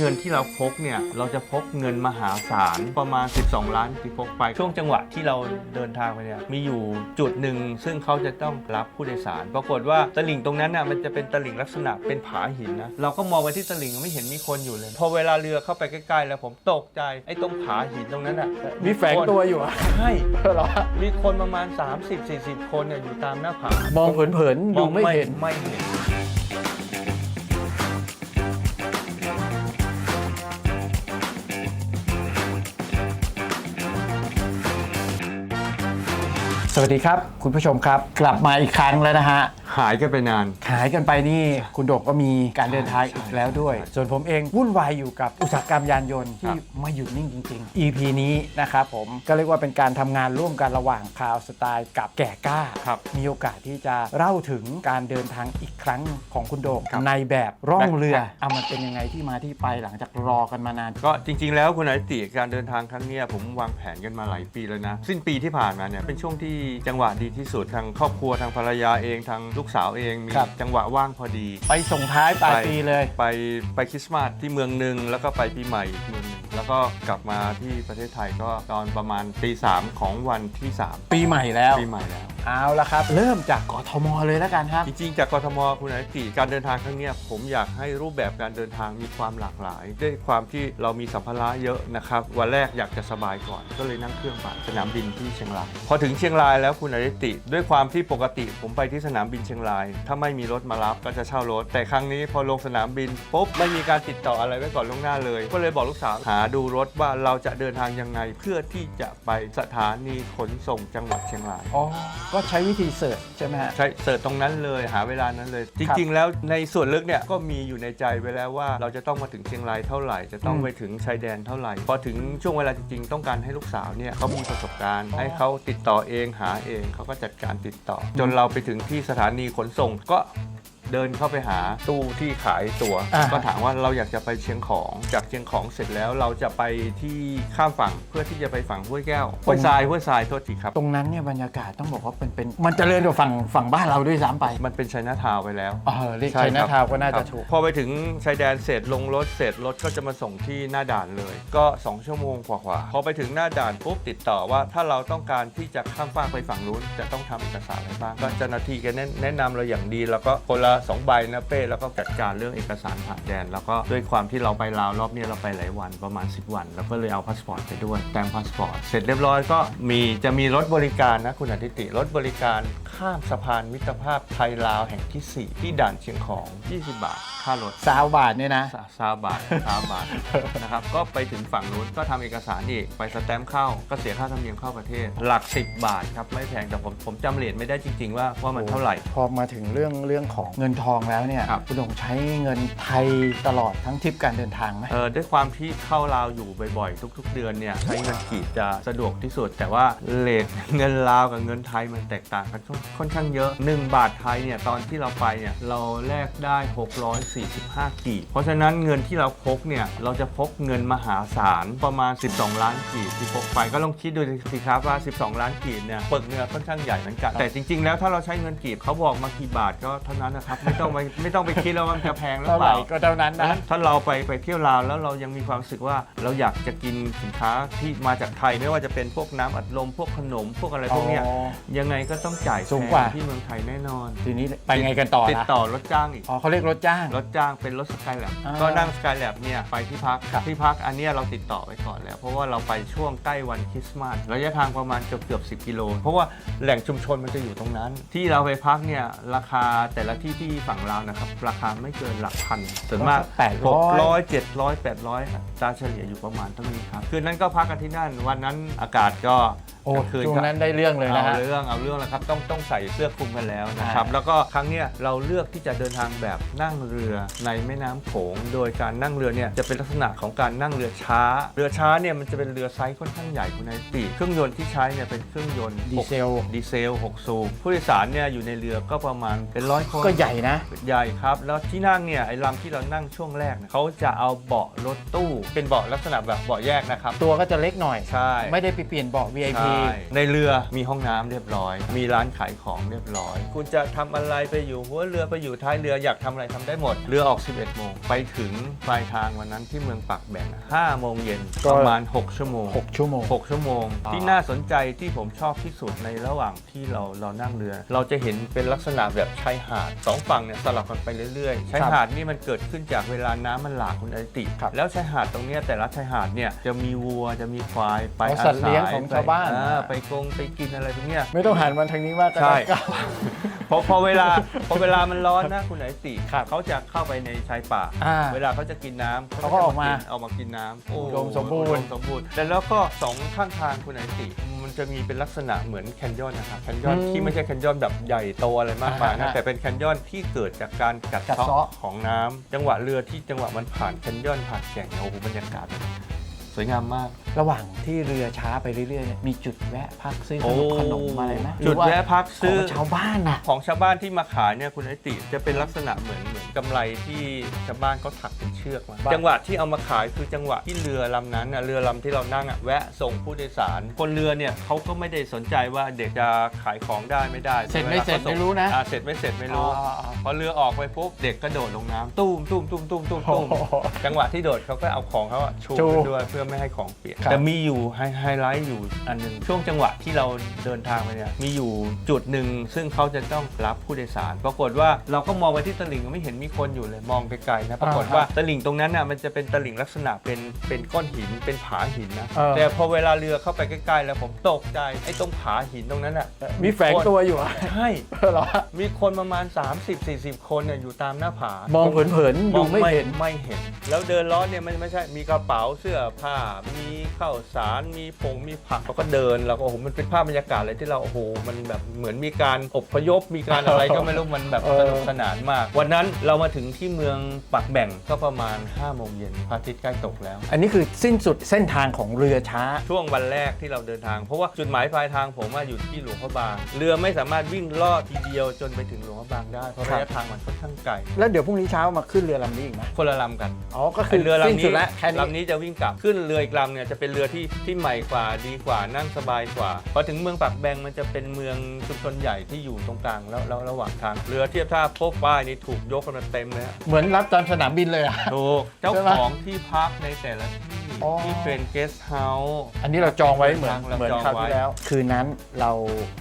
เงินที่เราพกเนี่ยเราจะพกเงินมหาศาลประมาณ 12 ล้านที่พกไป ช่วงจังหวะที่เราเดินทางไปเนี่ยมีอยู่จุดหนึ่ง ซึ่งเขาจะต้องรับผู้โดยสาร ปรากฏว่าตลิ่งตรงนั้นน่ะมันจะเป็นตลิ่งลักษณะเป็นผาหินนะเราก็มองไปที่ตลิ่งไม่เห็นมีคนอยู่เลย พอเวลาเรือเข้าไปใกล้ๆ แล้วผมตกใจไอ้ตรงผาหินตรงนั้นน่ะมีแฝงตัวอยู่อะใช่เหรอมีคนประมาณ 30-40 คนเนี่ยอยู่ตามหน้าผามมองเผินๆดูไม่เห็น ไม่เห็น วัสดีครับ คุณผู้ชมครับ กลับมาอีกครั้งแล้วนะฮะ หายกันไปนาน หายกันไปนี่คุณโดกก็มีการเดินทางอีกแล้วด้วย ส่วนผมเองวุ่นวายอยู่กับอุตสาหกรรมยานยนต์ที่ไม่หยุดนิ่งจริง ๆ EP นี้นะครับผมก็เรียกว่าเป็นการทำงานร่วมกันระหว่างคาวสไตล์กับแก่กล้า ครับมีโอกาสที่จะเล่าถึงการเดินทางอีกครั้งของคุณโดกครับในแบบร่องเรือ Backpack เอามันเป็นยังไงที่มาที่ไปหลังจากรอกันมานาน ก็จริง ๆ แล้วคุณอาติการเดินทางครั้งเนี้ยผมวางแผนกันมาหลายปีแล้วนะ สิ้นปีที่ผ่านมาเนี่ยเป็นช่วงที่จังหวะดีที่สุดทางครอบครัวทางภรรยาเองทางลูกสาวเองมีครับ จังหวะว่างพอดีไปส่งท้ายปลายไปปีเลย ไปไปคริสต์มาสที่เมืองหนึ่งแล้วก็ไปปีใหม่อีกเมืองหนึ่งแล้วก็กลับมาที่ประเทศไทยก็ตอนประมาณตีสามของวันที่สามปีใหม่แล้ว ปีใหม่แล้วเอาละครับ เริ่มจากกทมเลยแล้วกันครับ จริงๆ จากกทมคุณอาติการเดินทางครั้งเนี้ยผมอยากให้รูปแบบการเดินทางมีความหลากหลาย ด้วยความที่เรามีสัมภาระเยอะนะครับ วันแรกอยากจะสบายก่อน ก็เลยนั่งเครื่องไปสนามบินที่เชียงราย พอถึงเชียงรายแล้วคุณอาติ ด้วยความที่ปกติผมไปที่สนามบินเชียงราย ถ้าไม่มีรถมารับก็จะเช่ารถ แต่ครั้งนี้พอลงสนามบินปุ๊บไม่มีการติดต่ออะไรไว้ก่อนล่วงหน้าเลย ก็เลยบอกลูกสาวหาดูรถว่าเราจะเดินทางยังไง เพื่อที่จะไปสถานีขนส่งจังหวัดเชียงรายอ๋อก็ใช้วิธีเสิร์ชใช่ไหมฮะ ใช่เสิร์ชตรงนั้นเลยหาเวลานั้นเลยจครับริง ๆ แล้วในส่วนลึกเนี่ยก็มีอยู่ในใจไว้แล้วว่า เราจะต้องมาถึงเชียงรายเท่าไหร่ จะต้องอืมไปถึงชายแดนเท่าไหร่พอถึงช่วงเวลาจริง ๆ ต้องการให้ลูกสาวเนี่ยเขามีประสบการณ์ ให้เขาติดต่อเองหาเองเขาก็จัดการติดต่อ จนเราไปถึงที่สถานีขนส่งก็ เดินเข้าไปหาตู้ที่ขายตัว๋วอ่าก็ถามว่าเราอยากจะไปเชียงของ จากเชียงของเสร็จแล้วเราจะไปที่ข้ามฝั่งเพื่อที่จะไปฝั่งห้วยแก้วห้วยทรายห้วยทรายโทษทีครับ ตรงนั้นเนี่ยบรรยากาศต้องบอกว่าเป็นเป็นมันเจริญกว่าฝั่งฝั่งบ้านเราด้วยซ้ำไปมันเป็นชัยนาทาวน์ไปแล้ว เออเรียกใช่ชัยนาครับทาวน์ก็น่าครัจะบถูก พอไปถึงชายแดนเสร็จลงรถเสร็จรถก็จะมาส่งที่หน้าด่านเลย ก็ 2 ชั่วโมงกว่าๆพอไปถึงหน้าด่านปุ๊บติดต่อว่า ถ้าเราต้องการที่จะข้ามฟากไปฝั่งนู้นจะต้องทำเอกสารอะไรบ้างก็เจ้าหน้าที่ก็แนะแนะนำเราอย่างดีแล้วก็คนละสองใบนะเป้แล้วก็จัดการเรื่องเอกสารผ่านแดน แล้วก็ด้วยความที่เราไปลาวรอบเนี้ยเราไปหลายวันประมาณ 10 วัน แล้วก็เลยเอาพาสปอร์ตไปด้วยแต้มพาสปอร์ตเสร็จเรียบร้อยก็มีจะมีรถบริการนะคุณอาทิติรถบริการข้ามสะพานมิตรภาพไทยลาวแห่งที่สี่ที่ด่านเชียงของ 20 บาท ค่ารถซาวบาทเนี่ยนะสาซาบาทซาบาทนะครับก็ไปถึงฝั่งนู้นก็ทำเอกสารอีกไปสแตมป์เข้าก็เสียค่าธรรมเนียมเข้าประเทศ หลัก 10 บาทครับไม่แพงแต่ผมผมจำเลทไม่ได้จริง ๆ ว่าว่ามันเท่าไหร่พอมาถึงเรื่องเรื่องของเงินทองแล้วเนี่ยครับ คุณดงใช้เงินไทยตลอดทั้งทริปการเดินทางไหม เออด้วยความที่เข้าลาวอยู่บ่อยๆ ทุก ๆ เดือนเนี่ยใช้เงินกีบจะสะดวกที่สุด แต่ว่าเลทเงินลาวกับเงินไทยมันแตกต่างกันค่อนค่อนข้างเยอะ 1 บาทไทยเนี่ยตอนที่เราไปเนี่ยเราแลกได้ 645 กีบ เพราะฉะนั้นเงินที่เราพกเนี่ยเราจะพกเงินมหาศาลประมาณ 12 ล้านกีบที่พกไปก็ลองคิดดูสิครับว่า 12 ล้านกีบเนี่ยปึกเนี่ยค่อนข้างใหญ่เหมือนกันแต่จริง ๆ แล้วถ้าเราใช้เงินกีบเขาบอกมากี่บาทก็เท่านั้นนะครับไม่ต้องไปไม่ต้องไปคิดแล้วว่ามันจะแพงหรือเท่าเปไหร่ล่า ก็เท่านั้นนะ ถ้าเราไปไปเที่ยวลาวแล้วเรายังมีความรู้สึกว่าเราอยากจะกินสินค้าที่มาจากไทยไม่ว่าจะเป็นพวกน้ำอัดลม พวกขนม พวกอะไรพวกเนี้ยอ๋อยังไงก็ต้องจ่ายสูงกว่า แพที่เมืองไทยแน่นอน ทีนี้ไปไงกันต่อติดล่ะต่อรถจ้างอีก อ๋อเขาเรียกรถจ้าง รถจ้างเป็นรถสกายแลบอ่าก็นั่งสกายแลบเนี่ยไปที่พักครับ ที่พักอันเนี้ยเราติดต่อไว้ก่อนแล้ว เพราะว่าเราไปช่วงใกล้วันคริสต์มาสระยะทางประมาณเกือบเกือบสิกิโลเพราะว่าแหล่งชุมชนมันจะอยู่ตรงนั้น ที่เราไปพักเนี่ยราคาแต่ละที่ที่ฝั่งลาวนะครับ ราคาไม่เกินหลักพันส่วนมากแปดร้อยร้อยเจ็ดร้อยแปดร้อยตราเฉลี่ยอยู่ประมาณเท่านี้ครับ คืนนั้นก็พักกันที่นั่น วันนั้นอากาศก็โอ้กลางคืนช่วงก็นั้นได้เรื่องเลยนะเอาฮะเรื่องเอาเรื่องแล้วครับต้องต้องใส่เสื้อคลุมกันแล้วนะครับอ่าแล้วก็ครั้งเนี้ยเราเลือกที่จะเดินทางแบบนั่งเรือในแม่น้ำโขงโดยการนั่งเรือเนี่ยจะเป็นลักษณะของการนั่งเรือช้า เรือช้าเนี่ยมันจะเป็นเรือไซส์ค่อนข้างใหญ่คุณนายปีเครื่องยนต์ที่ใช้เนี่ยเป็นเครื่องยนต์ดีเซลดีเซล6สูบผู้โดยสารเนี่ยอยู่ในเรือก็ประมาณเป็นร้อยคนก็ใหญ่นะ ใหญ่ครับ แล้วที่นั่งเนี่ยไอ้ลำที่เรานั่งช่วงแรกเนี่ยเขาจะเอาเบาะรถตู้ เป็นเบาะลักษณะแบบเบาะแยกนะครับตัวก็จะเล็กหน่อยใช่ไม่ได้ไปเปลี่ยนเบาะ VIP ใช่ในเรือมีห้องน้ำเรียบร้อย มีร้านขายของเรียบร้อย คุณจะทำอะไรไปอยู่หัวเรือไปอยู่ท้ายเรืออยากทำอะไรทำได้หมด เรือออก 11โมงไปถึงปลายทางวันนั้นที่เมืองปากแบ่ง5โมงเย็นก็ ประมาณ 6 ชั่วโมง 6 ชั่วโมง 6 ชั่วโมง อ่า ที่น่าสนใจที่ผมชอบที่สุดในระหว่างที่เราเรานั่งเรือ เราจะเห็นเป็นลักษณะแบบชายหาดสองฝั่งเนี่ยสลับกันไปเรื่อยๆชายหาดนี่มันเกิดขึ้นจากเวลาน้ำมันหลากคุณอติครับแล้วชายหาดตรงเนี้ยแต่ละชายหาดเนี่ยจะมีวัวจะมีควายไปอ๋อสัตว์เลี้ยงของชาวบ้านไปอ่ไปกงไปกินอะไรตรงเนี้ยไม่ต้องหันมาทางนี้มากก็ใช่ ได้ครับ พอพอเวลาพอเวลามันร้อนนะคุณไหนติครับเขาจะเข้าไปในชายป่า อ่าเวลาเขาจะกินน้ำเขาก็ออกมาเอามากินน้ำโอุดมสมบูรณ์ อุดมสมบูรณ์แต่แล้วก็สองข้างทางคุณไหนติ มันจะมีเป็นลักษณะเหมือนแคนยอนนะครับแคนยอนอืมที่ไม่ใช่แคนยอนแบบใหญ่โตอะไรมากมายอ่านะฮะแต่เป็นแคนยอนที่เกิดจากการกัดกัดเซาะเซาะ ของน้ำจังหวะเรือที่จังหวะมันผ่านแคนยอนผ่านแก่งเนี่ยโอ้โหบรรยากาศมันส วยงามมาก ระหว่างที่เรือช้าไปเรื่อยๆเนี่ยมีจุดแวะพักซื้อขโอ้นมขนมอะไรไหมจุดแวะพักซื้อของชาวบ้านน่ะ ของชาวบ้านที่มาขายเนี่ยคุณไอติจะเป็นลักษณะเหมือนเหมือนกำไรที่ชาวบ้านเขาถักเป็นเชือกมาบ้าน จังหวะที่เอามาขายคือจังหวะที่เรือลำนั้นน่ะเรือลำที่เรานั่งอะแวะส่งผู้โดยสารคนเรือเนี่ยเขาก็ไม่ได้สนใจว่าเด็กจะขายของได้ไม่ได้เสร็จไม่วลาขาเสร็จไม่รู้นะ อ่าเสร็จไม่เสร็จไม่รู้อ๋ออ๋อ พอเรือออกไปปุ๊บเด็กกระโดดลงน้ำตุ้มตุ้มตุ้มตุ้มตุ้มตุ้มโอ้โหจังหวะที่โดดเขาก็เอาของเขาอะชูชูไปด้วยเพื่อไม่ให้ของเปียกครับแต่มีอยู่ไฮไฮไลท์อยู่อันหนึ่งช่วงจังหวะที่เราเดินทางไปเนี่ยมีอยู่จุดหนึ่งซึ่งเขาจะต้องรับผู้โดยสาร ปรากฏว่าเราก็มองไปที่ตลิ่งไม่เห็นมีคนอยู่เลยมองไกลๆนะปรากฏว่าตลิ่งตรงนั้นน่ะมันจะเป็นตลิ่งลักษณะเป็นเป็นก้อนหินเป็นผาหินนะเออ แต่พอเวลาเรือเข้าไปใกล้ๆ แล้วผมตกใจไอ้ตรงผาหินตรงนั้นอะมีแฝงตัวอยู่อะใช่ เหรอมีคนประมาณ 30-40 คนเนี่ยอยู่ตามหน้าผามมองเผินๆดูไม่เห็น ไม่เห็น แล้วเดินล้อเนี่ยมันไม่ใช่มีกระเป๋าเสื้อผ้ามีข้าวสาร มีผง มีผักเราก็เดินเราก็โอ้โห มันเป็นภาพบรรยากาศเลยที่เราโอ้โห มันแบบเหมือนมีการอพยพ มีการอะไรก็ไม่รู้ มันแบบเออสนุกสนานมาก วันนั้นเรามาถึงที่เมืองปักแบ่งก็ประมาณ5โมงเย็นพระอาทิตย์ใกล้ตกแล้ว อันนี้คือสิ้นสุดเส้นทางของเรือช้า ช่วงวันแรกที่เราเดินทาง เพราะว่าจุดหมายปลายทางผมว่าอยู่ที่หลวงพระบาง เรือไม่สามารถวิ่งลอดทีเดียวจนไปถึงหลวงพระบางได้ เพราะครับระยะทางมันค่อนข้างไกล แล้วเดี๋ยวพรุ่งนี้เช้ามาขึ้นเรือลำนี้อีกไหมคนละลำกัน อ๋อ ก็คืคืออเรือสิ้นลำสุนี้ดแล้วแค่นี้ ลำนี้จะวิ่งกลับขึ้นเรืออีกลำเนี่ยจะเป็นเรือที่ที่ใหม่กว่าดีกว่านั่งสบายกว่าพอถึงเมืองปากแบงมันจะเป็นเมืองชุมชนใหญ่ที่อยู่ตรงกลางแล้วแล้วระหว่างทางเรือเทียบท่าพบป้ายนี่ถูกยกกันมาเต็มเลยฮะเหมือนรับตามสนามบินเลยอะ ถูกเจ้าใช่ไหมของที่พักในแต่ละที่ อ๋อ ที่เป็นเกสต์เฮาส์อันนี้เราจองไว้เหมือนเราเหมือนจองคราวไว้ที่แล้ว คืนนั้นเรา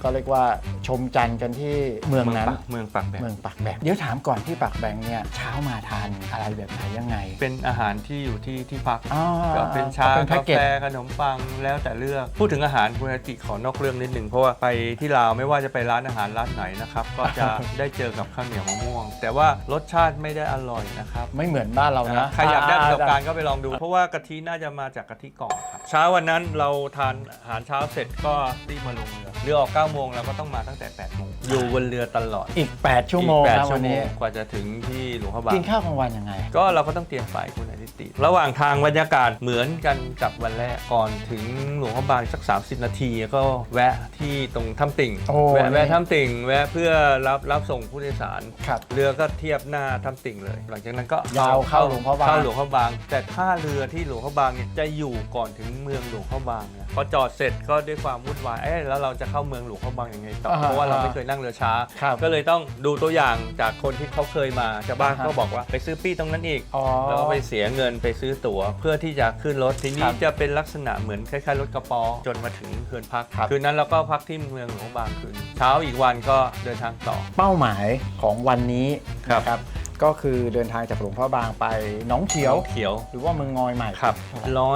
ก็เรียกว่าชมจันทร์กันที่เมืองนั้น เมืองปากแบงเมืองปากแบงเดี๋ยวถามก่อนที่ปากแบงเนี่ยเช้ามาทานอะไรแบบไหนยังไงเป็นอาหารที่อยู่ที่ที่พัก อ๋อก็เป็นชาเป็นแพ็กากเกจ แฟขนมปังแล้วแต่เลือก พูดถึงอาหารคุณอาติขอนอกเรื่องนิดหนึ่งเพราะว่าไปที่ลาวไม่ว่าจะไปร้านอาหารร้านไหนนะครับ ก็จะ ได้เจอกับข้าวเหนียวมะม่วง แต่ว่ารสชาติไม่ได้อร่อยนะครับไม่เหมือนบ้านเรานะ ใครอยากได้ประสบการณ์ก็ไปลองดู เพราะว่ากะทิน่าจะมาจากกะทิกล่องครับเช้าวันนั้นเราทานอาหารเช้าเสร็จก็รีบมาลงเรือเรือออก9โมงเราก็ต้องมาตั้งแต่8โมงอยู่บนเรือตลอดอีก 8 ชั่วโมงอีกแปดนะชั่วัวนโมนี้ งกว่าจะถึงที่หลวงพระบางกินข้าวกลางวันยังไง ก็เราก็ต้องเตรียมไปคุณอาทิ ตย์ระหว่างทางบรรยากาศเหมือนกันกับวันแรกก่อนถึงหลวงพระบางสัก 30 นาทีก็แวะที่ตรงถ้ำติ่งโอ้แวะนี่แวะถ้ำติ่งแวะเพื่อรับรับส่งผู้โดยสาร ครับเรือก็เทียบหน้าถ้ำติ่งเลย หลังจากนั้นก็ยาวเข้าหลวงพระบาง เข้าหลวงพระบาง แต่ท่าเรือที่หลวงพระบางเนี่ยจะอยู่ก่อนถึงเมืองหลวงพระบางเนี่ยพอจอดเสร็จก็ด้วยความวุ่นวายเอ๊ะแล้วเราจะเข้าเมืองหลวงพระบางยังไงต่ออ่าฮะเพราะว่าเราไม่เคยนั่งเรือช้า ครับก็เลยต้องดูตัวอย่างจากคนที่เขาเคยมาชาวบ้านอ่าฮะ ก็บอกว่าไปซื้อปี้ตรงนั้นอีก อ๋อ แล้วก็ไปเสียเงินไปซื้อตั๋วเพื่อที่จะขึ้นรถทีคนี้รับจะเป็นลักษณะเหมือนคล้ายๆรถกระป๋อจนมาถึงเขื่อนพักครับคืนนั้นเราก็พักที่เมืองหลวงพระบางคืนเช้าอีกวันก็เดินทางต่อ เป้าหมายของวันนี้ครับนะครับ ก็คือเดินทางจากหลวงพ่อบางไปหนองเขียว เขียวหรือว่าเมืองงอยใหม่ครับ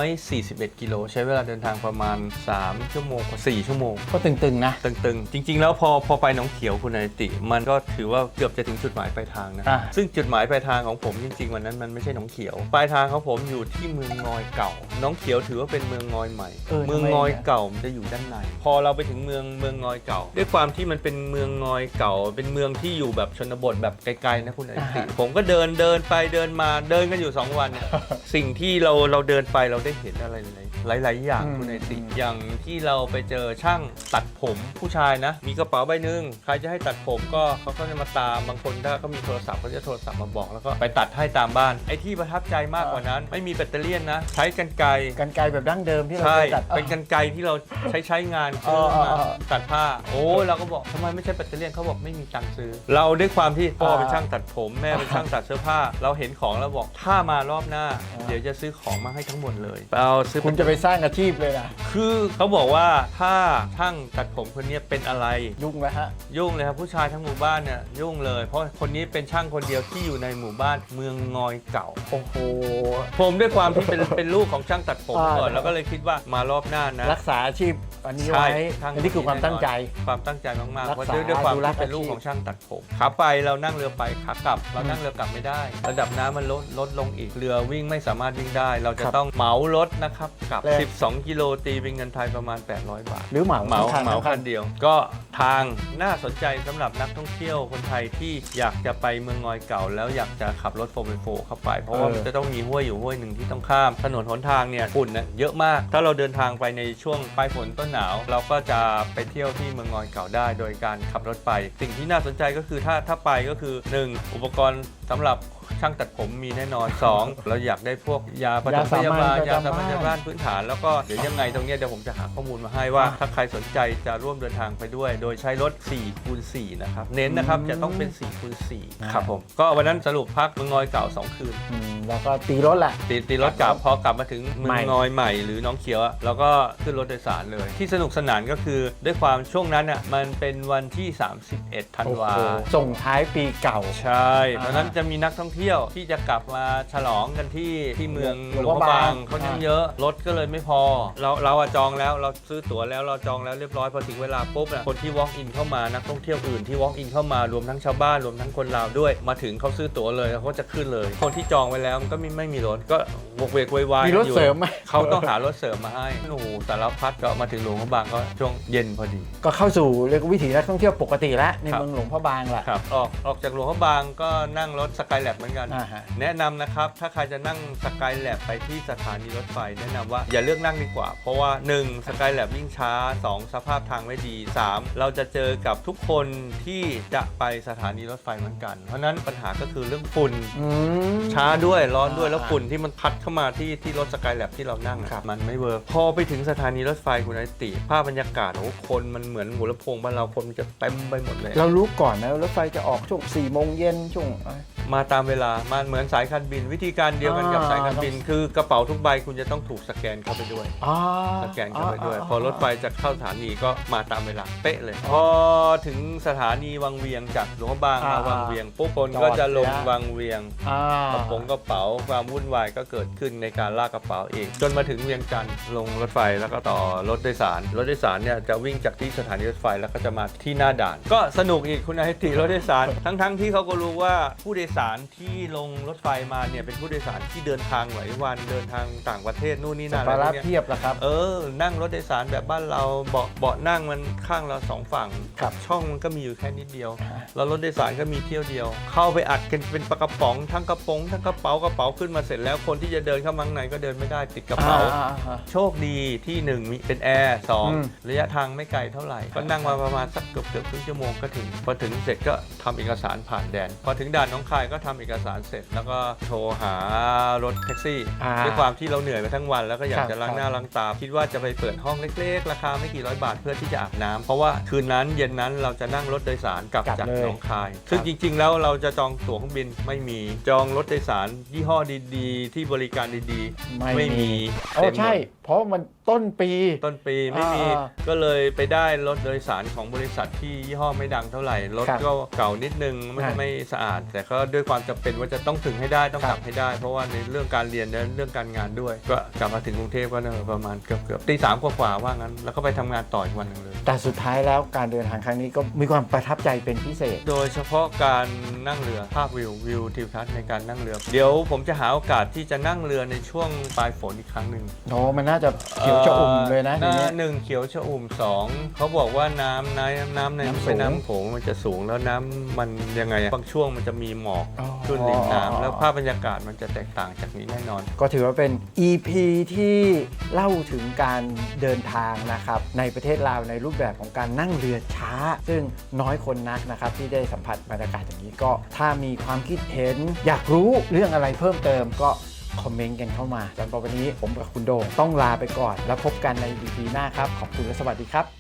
141 กิโลใช้เวลาเดินทางประมาณ 3 ชั่วโมงกว่า4ชั่วโมง ก็ตึงๆนะ ตึงๆ จริง ๆ แล้วพอพอไปหนองเขียวคุณนายติ มันก็ถือว่าเกือบจะถึงจุดหมายปลายทางนะ อ่าซึ่งจุดหมายปลายทางของผมจริง ๆ วันนั้นมันไม่ใช่หนองเขียวปลายทางของผมอยู่ที่เมืองงอยเก่าหนองเขียวถือว่าเป็นเมืองงอยใหม่เออเมืองทำไมงอยเนี่ยเก่ามันจะอยู่ด้านใน พอเราไปถึงเมืองเมืองงอยเก่า ด้วยความที่มันเป็นเมืองงอยเก่า เป็นเมืองที่อยู่แบบชนบทแบบไกลๆนะคุณนายติผมก็เดินเดินไปเดินมาเดินกันอยู่ 2 วันเนี่ยสิ่งที่เราเราเดินไปเราได้เห็นอะไรหลายหลายๆอย่างอืม คุณไอติอย่างที่เราไปเจอช่างตัดผมผู้ชายนะ มีกระเป๋าใบหนึ่งใครจะให้ตัดผมก็เขาก็จะมาตามบางคนถ้าเขามีโทรศัพท์เขาจะโทรศัพท์มาบอกแล้วก็ไปตัดให้ตามบ้านไอ้ที่ประทับใจมากกว่านั้น ไม่มีแบตเตอรี่นะ ใช้กันไกร กันไกลแบบดั้งเดิมที่เราใช่ เคยตัด เป็นกันไกรที่เราใช้ใช้งานอ๋ซื้อออ๋อมาอ๋อตัดผ้า โอ้ เราก็บอกทำไมไม่ใช่แบตเตอรี่เขาบอกไม่มีตังค์ซื้อ เราด้วยความที่พ่ออ่าเป็นช่างตัดผมแม่เป็นช่างตัดเสื้อผ้า เราเห็นของแล้วบอกถ้ามารอบหน้าอ่าเดี๋ยวจะซื้อของมาให้ทั้งหมดเลยเอาซื้อคุณจะไปสร้างอาชีพเลยนะคือเขาบอกว่าถ้าช่างตัดผมคนนี้เป็นอะไร ยุ่งแล้วฮะยุ่งเลยครับผู้ชายทั้งหมู่บ้านเนี่ยยุ่งเลย เพราะคนนี้เป็นช่างคนเดียวที่อยู่ในหมู่บ้านเมืองงอยเก่า โอ้โหผมด้วยความที่เป็นเป็นลูกของช่างตัดผมอ่าก่อนแล้วก็เลยคิดว่ามารอบหน้านะ รักษาอาชีพอันนี้ใช่ไว้ช่างอันนี้คือความตั้งใจ ความตั้งใจมากๆรักษาเพราะด้วยด้วยความดูแลที่เป็นลูกอาชีพของช่างตัดผมขาไปเรานั่งเรือไปขากลับเรานั่งเรือกลับไม่ได้ ระดับน้ำมันลดลดลงอีกเรือวิ่งไม่สามารถวิ่งได้ เราจะต้องเหมารถนะครับกลับ12 กิโลตีเป็นเงินไทยประมาณ 800 บาท หรือเหมาเหมาข้งๆเหมาทั้งคันเดียว ก็ทางน่าสนใจสำหรับนักท่องเที่ยวคนไทยที่อยากจะไปเมืองงอยเก่า แล้วอยากจะขับรถโฟล์ไฟโฟเข้าไป เพราะว่ามันจะต้องมีห้วยอยู่ห้วยหนึ่งที่ต้องข้าม ถนนหนทางเนี่ยฝุ่นนะเยอะมาก ถ้าเราเดินทางไปในช่วงปลายฝนต้นหนาว เราก็จะไปเที่ยวที่เมืองงอยเก่าได้ โดยการขับรถไป สิ่งที่น่าสนใจก็คือถ้าถ้าไปก็คือ 1 อุปกรณ์สำหรับช่างตัดผมมีแน่นอน 2 เราอยากได้พวกยาปฐมพยาบาลยาสามัญประจำบ้านพื้นฐานแล้วก็เดี๋ยวยังไงตรงเนี้ยเดี๋ยวผมจะหาข้อมูลมาให้ว่า ถ้าใครสนใจจะร่วมเดินทางไปด้วย โดยใช้รถ4คูณ4นะครับเน้นนะครับจะต้องเป็น4คูณ4ครับผมก็วันนั้นสรุปพักเมืองงอยเก่า2คืน อืมแล้วก็ตีรถแหละ ตีตีรถกลับพอกลับมาถึงเมืใหม่ องงอยใหม่หรือน้องเขียวอะเราก็ขึ้นรถโดยสารเลย ที่สนุกสนานก็คือด้วยความช่วงนั้นอะมันเป็นวันที่ 31 ธันโอ้วาโหส่งท้ายปีเก่า ใช่ เพราะฉะนั้นจะมีนักท่องเที่ยวที่จะกลับมาฉลองกันที่ที่เมืองหหลลววงงพพระระบาบางงคนยังเยอะรถก็เลยไม่พอ เราเราอะจองแล้วเราซื้อตั๋วแล้วเราจองแล้วเรียบร้อยพอถึงเวลาปุ๊บน่ะคนที่ walk in เข้ามานักท่องเที่ยวอื่นที่ walk in เข้ามารวมทั้งชาวบ้านรวมทั้งคนลาวด้วย มาถึงเขาซื้อตั๋วเลยเขาก็จะขึ้นเลย คนที่จองไว้แล้วมันก็ไม่ไม่มีรถก็วกเวกโวยวายมีรถอยู่เสริมไหมเขาต้องหารถเสริมมาให้โอ้โหสารพัดก็มาถึงหลวงพระบางก็ช่วงเย็นพอดี ก็เข้าสู่เรียกว่าวิถีนักท่องเที่ยวปกติแล้วในครับเมืองหลวงพ่อบางแหละครับออกออกจากหลวงพระบางก็นั่งรถสกายแลบเหมือนกัน อ่าฮะ แนะนำนะครับ ถ้าใครจะนั่งสกายแลบไปที่สถานีรถไฟ แนะนำว่าอย่าเลือกนั่งดีกว่า เพราะว่า 1. สกายแลบวิ่งช้า 2. สภาพทางไม่ดี 3. เราจะเจอกับทุกคนที่จะไปสถานีรถไฟเหมือนกัน เพราะฉะนั้นปัญหาก็คือเรื่องฝุ่น อืม ช้าด้วยร้อนด้วยอ่าแล้วฝุ่นที่มันพัดเข้ามาที่ที่รถสกายแลบที่เรานั่งอะครับมันไม่เวิร์กพอไปถึงสถานีรถไฟคุณไอติภาพบรรยากาศโอ้โหคนมันเหมือนหัวลำโพงบ้านเราคนมันจะเต็มไปหมดเลย เรารู้ก่อนนะว่ารถไฟจะออกช่วง4ี่โมงเย็นช่วงอะไร มาตามเวลามาเหมือนสายการบิน วิธีการเดียวกันกับอ่าสายการบิน คือกระเป๋าทุกใบคุณจะต้องถูกสแกนเข้าไปด้วย อ่าสแกนเข้าไปด้วยาพอรถไฟจะเข้าสถานีก็มาตามเวลาเป๊ะเลย พอถึงสถานีวังเวียงจากหลวงพระบางมาวังเวียงปุ๊บคนก็จะลงวังเวียง อ่ากระโปรงกระเป๋าความวุ่นวายก็เกิดขึ้นในการลากกระเป๋าเอง จนมาถึงเวียงจันทร์ลงรถไฟแล้วก็ต่อรถโดยสาร รถโดยสารเนี่ยจะวิ่งจากที่สถานีรถไฟแล้วก็จะมาที่หน้าด่าน ก็สนุกอีกคุณอาทิตย์รถโดยสาร ทั้งๆที่เขาก็รู้ว่าผู้โดยสารที่ลงรถไฟมาเนี่ยเป็นผู้โดยสารที่เดินทางหลายวันเดินทางต่างประเทศนู่นนี่สันั่มนอะไรภาระพวกเนี้ยเพียบแล้วครับ เออ นั่งรถโดยสารแบบบ้านเราเบาะเบาะนั่งมันข้างเราสองฝั่งครับช่องมันก็มีอยู่แค่นิดเดียวอ่าแล้วรถโดยสารก็มีเที่ยวเดียว เข้าไปอัดกันเป็นปลากระป๋องทั้งกระป๋องทั้งกระเป๋ากระเป๋าขึ้นมาเสร็จแล้วคนที่จะเดินเข้ามาข้างในก็เดินไม่ได้ติดกระเป๋า อ่อ่า โชคดีที่หนึ่งมีเป็นแอร์สองอืม ระยะทางไม่ไกลเท่าไหร่ ก็นั่งมาประมาณสักเกือบเกือบครึ่งชั่วโมงก็ถึง พอถึงเสร็จก็ทำเอกสารผ่านแดน พอถึงด่านหน้องคายก็ทำเอกสารเสร็จ แล้วก็โทรหารถแท็กซี่อ่าด้วยความที่เราเหนื่อยไปทั้งวัน แล้วก็อยาคกรับจะล้างครับหน้าล้างตา คิดว่าจะไปเปิดห้องเล็ก ๆ ราคาไม่กี่ร้อยบาทเพื่อที่จะอาบน้ำเพราะว่าคืนนั้นเย็นนั้นเราจะนั่งรถโดยสารกลับกลับจากเลยหนองคาย ซึ่งจริง ๆ แล้วเราจะจองตั๋วเครื่องบินไม่มีจองรถโดยสารยี่ห้อดีๆ ที่บริการดีๆ ไม่มีโอ้เต็มหมด ใช่เพราะมันต้นปี ต้นปีไม่มี อ่าก็เลยไปได้รถโดยสารของบริษัทที่ยี่ห้อไม่ดังเท่าไหร่ รถครับก็เก่านิดนึงไม่อ่าไม่สะอาด แต่ก็ด้วยความจำเป็นว่าจะต้องถึงให้ได้ต้องครับกลับให้ได้ เพราะว่าในเรื่องการเรียนและเรื่องการงานด้วย ก็กลับมาถึงกรุงเทพก็เนอะประมาณเกือบเกือบตีสามกว่าๆว่างั้น แล้วก็ไปทำงานต่ออีกวันหนึ่งเลย แต่สุดท้ายแล้วการเดินทางครั้งนี้ก็มีความประทับใจเป็นพิเศษ โดยเฉพาะการนั่งเรือภาพวิววิวทิวทัศน์ในการนั่งเรือ เดี๋ยวผมจะหาโอกาสที่จะนั่งเรือในช่วงปลายฝนอีกครั้งหนึ่งโอ้มันน่าจะเขียวยวชะอุ่มเลยนะหทีน้านี้ หนึ่งเขียวชะอุ่มสองเขาบอกว่าน้ำน้ำน้ำในน้ำสูง แม่น้ำโขงมันจะสูงแล้วน้ำมันยังไงอะบางช่วงมันจะมีหมอกอ๋อขึ้นริมน้ำแล้วภาพบรรยากาศมันจะแตกต่างจากนี้แน่นอน ก็ถือว่าเป็น EP ที่เล่าถึงการเดินทางนะครับ ในประเทศลาวในรูปแบบของการนั่งเรือช้า ซึ่งน้อยคนนักนะครับ ที่ได้สัมผัสบรรยากาศอย่างนี้ก็ ถ้ามีความคิดเห็นอยากรู้เรื่องอะไรเพิ่มเติมก็ คอมเมนต์กันเข้ามาสำหรับวันนี้ผมกับคุณโดงต้องลาไปก่อน แล้วพบกันใน EP หน้าครับ ขอบคุณและสวัสดีครับ